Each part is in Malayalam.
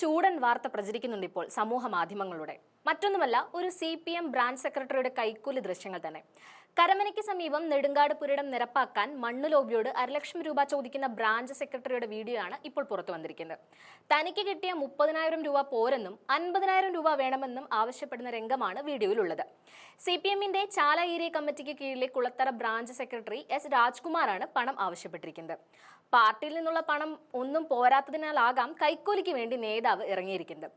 ചൂടൻ വാർത്ത പ്രചരിക്കുന്നുണ്ട് ഇപ്പോൾ സമൂഹ മാധ്യമങ്ങളുടെ മറ്റൊന്നുമല്ല ഒരു സി പി എം ബ്രാഞ്ച് സെക്രട്ടറിയുടെ കൈക്കൂലി ദൃശ്യങ്ങൾ തന്നെ. കരമനയ്ക്ക് സമീപം നെടുങ്കാട് പുരയിടം നിരപ്പാക്കാൻ മണ്ണ് ലോബിയോട് അരലക്ഷം രൂപ ചോദിക്കുന്ന ബ്രാഞ്ച് സെക്രട്ടറിയുടെ വീഡിയോ ആണ് ഇപ്പോൾ പുറത്തു വന്നിരിക്കുന്നത്. തനിക്ക് കിട്ടിയ മുപ്പതിനായിരം രൂപ പോരെന്നും അൻപതിനായിരം രൂപ വേണമെന്നും ആവശ്യപ്പെടുന്ന രംഗമാണ് വീഡിയോയിലുള്ളത്. സി പി എമ്മിന്റെ ചാല ഏരിയ കമ്മിറ്റിക്ക് കീഴിലെ കുളത്തറ ബ്രാഞ്ച് സെക്രട്ടറി എസ് രാജ്കുമാറാണ് പണം ആവശ്യപ്പെട്ടിരിക്കുന്നത്. പാർട്ടിയിൽ നിന്നുള്ള പണം ഒന്നും പോരാത്തതിനാലാകാം കൈക്കൂലിക്ക് വേണ്ടി നേതാവ് ഇറങ്ങിയിരിക്കുന്നത്.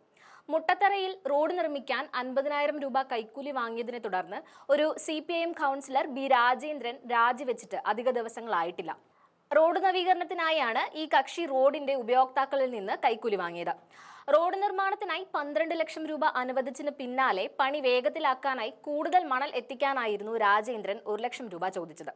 മുട്ടത്തറയിൽ റോഡ് നിർമ്മിക്കാൻ അൻപതിനായിരം രൂപ കൈക്കൂലി വാങ്ങിയതിനെ തുടർന്ന് ഒരു C P I M councillor B Rajendran രാജിവെച്ചിട്ട് അധിക ദിവസങ്ങളായിട്ടില്ല. റോഡ് നവീകരണത്തിനായാണ് ഈ കക്ഷി റോഡിന്റെ ഉപയോക്താക്കളിൽ നിന്ന് കൈക്കൂലി വാങ്ങിയത്. റോഡ് നിർമ്മാണത്തിനായി പന്ത്രണ്ട് ലക്ഷം രൂപ അനുവദിച്ചതിന് പിന്നാലെ പണി വേഗത്തിലാക്കാനായി കൂടുതൽ മണൽ എത്തിക്കാനായിരുന്നു രാജേന്ദ്രൻ ഒരു ലക്ഷം രൂപ ചോദിച്ചത്.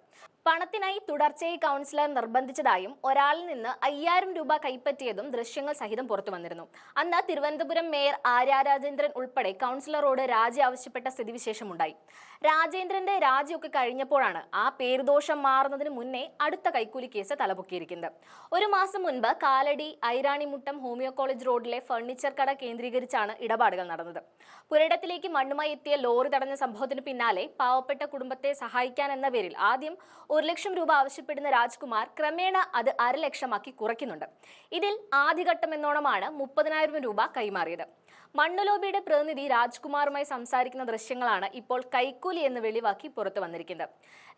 പണത്തിനായി തുടർച്ചയായി കൗൺസിലർ നിർബന്ധിച്ചതായും ഒരാളിൽ നിന്ന് അയ്യായിരം രൂപ കൈപ്പറ്റിയതും ദൃശ്യങ്ങൾ സഹിതം പുറത്തു വന്നിരുന്നു. അന്ന് തിരുവനന്തപുരം മേയർ ആര്യ രാജേന്ദ്രൻ ഉൾപ്പെടെ കൗൺസിലറോട് രാജി ആവശ്യപ്പെട്ട സ്ഥിതിവിശേഷമുണ്ടായി. രാജേന്ദ്രന്റെ രാജിയൊക്കെ കഴിഞ്ഞപ്പോഴാണ് ആ പേരുദോഷം മാറുന്നതിന് മുന്നേ അടുത്ത കൈക്കൂലി കേസ് തലപൊക്കിയിരിക്കുന്നത്. ഒരു മാസം മുൻപ് കാലടി ഐരാണിമുട്ടം ഹോമിയോ കോളേജ് റോഡിലെ ഫർണിച്ചർ കട കേന്ദ്രീകരിച്ചാണ് ഇടപാടുകൾ നടന്നത്. പുരയിടത്തിലേക്ക് മണ്ണുമായി എത്തിയ ലോറി തടഞ്ഞ സംഭവത്തിന് പിന്നാലെ പാവപ്പെട്ട കുടുംബത്തെ സഹായിക്കാൻ എന്ന പേരിൽ ആദ്യം ഒരു ലക്ഷം രൂപ ആവശ്യപ്പെടുന്ന രാജ്കുമാർ ക്രമേണ അത് അരലക്ഷമാക്കി കുറയ്ക്കുന്നുണ്ട്. ഇതിൽ ആദ്യഘട്ടം എന്നോണമാണ് മുപ്പതിനായിരം രൂപ കൈമാറിയത്. മണ്ണുലോബിയുടെ പ്രതിനിധി രാജ്കുമാറുമായി സംസാരിക്കുന്ന ദൃശ്യങ്ങളാണ് ഇപ്പോൾ കൈക്കൂലി എന്ന് വെളിവാക്കി പുറത്തു വന്നിരിക്കുന്നത്.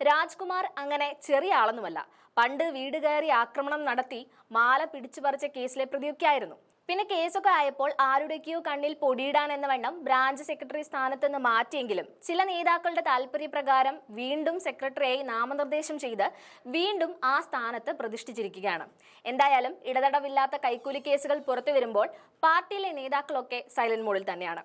രാജ്കുമാർ അങ്ങനെ ചെറിയ ആളൊന്നുമല്ല. പണ്ട് വീട് കയറി ആക്രമണം നടത്തി മാല പിടിച്ചു പറിച്ച കേസിലെ പ്രതിയൊക്കെ ആയിരുന്നു പിന്നെ കേസൊക്കെ ആയപ്പോൾ ആരുടെയൊക്കെയോ കണ്ണിൽ പൊടിയിടാൻ എന്ന വണ്ണം ബ്രാഞ്ച് സെക്രട്ടറി സ്ഥാനത്ത് നിന്ന് മാറ്റിയെങ്കിലും ചില നേതാക്കളുടെ താല്പര്യപ്രകാരം വീണ്ടും സെക്രട്ടറിയായി നാമനിർദ്ദേശം ചെയ്ത് വീണ്ടും ആ സ്ഥാനത്ത് പ്രതിഷ്ഠിച്ചിരിക്കുകയാണ്. എന്തായാലും ഇടതടവില്ലാത്ത കൈക്കൂലി കേസുകൾ പുറത്തു വരുമ്പോൾ പാർട്ടിയിലെ നേതാക്കളൊക്കെ സൈലന്റ് മോഡിൽ തന്നെയാണ്.